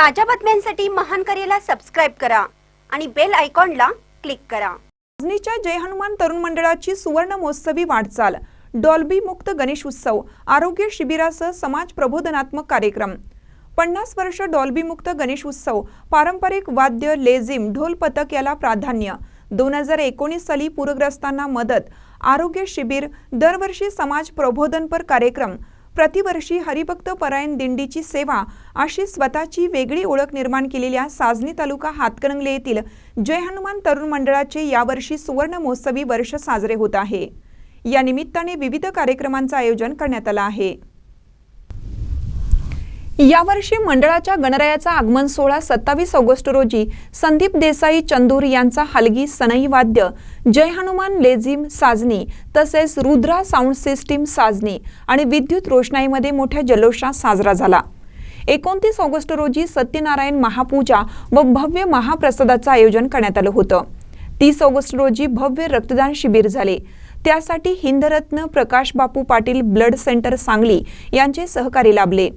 ताज्या बातम्यांसाठी महान करेला सबस्क्राईब करा आणि बेल आयकॉनला क्लिक करा. अजनीच्या जय हनुमान तरुण मंडळाची सुवर्ण महोत्सवी वाटचाल. डॉल्बी मुक्त गणेश उत्सव आरोग्य शिबिरासह समाज प्रबोधनात्मक कार्यक्रम. पन्नास वर्ष डॉल्बी मुक्त गणेश उत्सव पारंपरिक वाद्य लेझिम ढोल पथक याला प्राधान्य. दोन हजार एकोणीस साली पूरग्रस्तांना मदत आरोग्य शिबिर दरवर्षी समाज प्रबोधनपर कार्यक्रम. प्रतिवर्षी हरिभक्त परायण दिंडीची सेवा अशी स्वतःची वेगळी ओळख निर्माण केलेल्या साजनी तालुका हातकणंगले येथील जय हनुमान तरुण मंडळाचे यावर्षी सुवर्ण महोत्सवी वर्ष साजरे होत आहे. या निमित्ताने विविध कार्यक्रमांचं आयोजन करण्यात आलं आहे. यावर्षी मंडळाच्या गणरायाचा आगमन सोहळा सत्तावीस ऑगस्ट रोजी संदीप देसाई चंदूर यांचा हलगी सनई वाद्य जय हनुमान लेझिम साजनी तसेच रुद्रा साऊंड सिस्टीम साजनी आणि विद्युत रोषणाईमध्ये मोठ्या जल्लोषात साजरा झाला. एकोणतीस ऑगस्ट रोजी सत्यनारायण महापूजा व भव्य महाप्रसादाचं आयोजन करण्यात आलं होतं. तीस ऑगस्ट रोजी भव्य रक्तदान शिबिर झाले. त्यासाठी हिंदरत्न प्रकाश बापू पाटील ब्लड सेंटर सांगली यांचे सहकारी लाभले.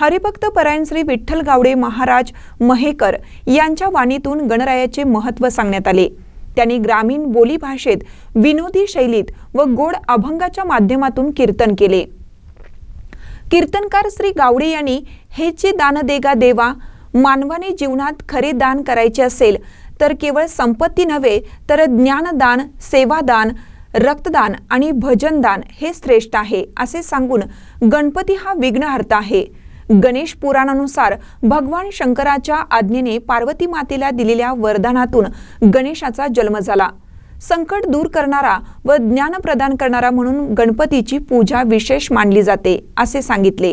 हरिभक्त परायण श्री विठ्ठल गावडे महाराज महेकर यांच्या वाणीतून गणरायाचे महत्त्व सांगण्यात आले. त्यांनी ग्रामीण बोलीभाषेत विनोदी शैलीत व गोड अभंगाच्या माध्यमातून कीर्तन केले. कीर्तनकार श्री गावडे यांनी हेचे दान देगा देवा मानवाने जीवनात खरे दान करायचे असेल तर केवळ संपत्ती नव्हे तर ज्ञानदान सेवादान रक्तदान आणि भजनदान हे श्रेष्ठ आहे असे सांगून गणपती हा विघ्नहर्ता आहे. गणेश पुराणानुसार भगवान शंकराच्या आज्ञेने पार्वती मातेला दिलेल्या वरदानातून गणेशाचा जन्म झाला. संकट दूर करणारा व ज्ञान प्रदान करणारा म्हणून गणपतीची पूजा विशेष मानली जाते असे सांगितले.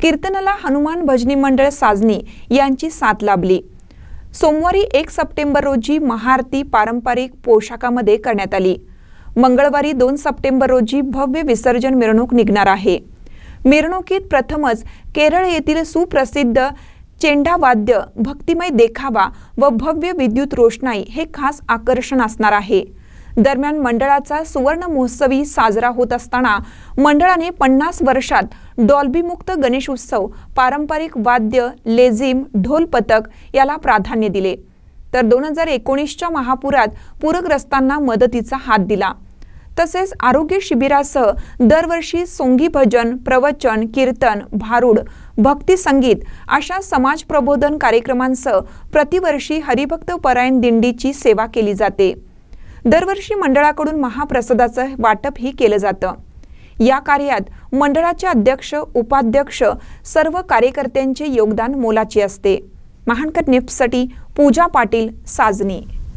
कीर्तनाला हनुमान भजनी मंडळ साजनी यांची साथ लाभली. सोमवारी एक सप्टेंबर रोजी महाआरती पारंपरिक पोशाखामध्ये करण्यात आली. मंगळवारी दोन सप्टेंबर रोजी भव्य विसर्जन मिरवणूक निघणार आहे. मिरवणुकीत प्रथमच केरळ येथील सुप्रसिद्ध चेंडा वाद्य भक्तिमय देखावा व भव्य विद्युत रोषणाई हे खास आकर्षण असणार आहे. दरम्यान मंडळाचा सुवर्ण महोत्सवी साजरा होत असताना मंडळाने पन्नास वर्षात डॉल्बीमुक्त गणेश उत्सव पारंपरिक वाद्य लेझिम ढोल पथक याला प्राधान्य दिले. तर दोन हजार एकोणीसच्या महापुरात पूरग्रस्तांना मदतीचा हात दिला. तसेच आरोग्य शिबिरासह दरवर्षी सोंगी भजन प्रवचन कीर्तन भारूड भक्ती संगीत अशा समाज प्रबोधन कार्यक्रमांसह प्रतिवर्षी हरिभक्त परायण दिंडीची सेवा केली जाते. दरवर्षी मंडळाकडून महाप्रसादाचं वाटपही केलं जातं. या कार्यात मंडळाचे अध्यक्ष उपाध्यक्ष सर्व कार्यकर्त्यांचे योगदान मोलाचे असते. महानकर निफ्टसाठी पूजा पाटील साजनी.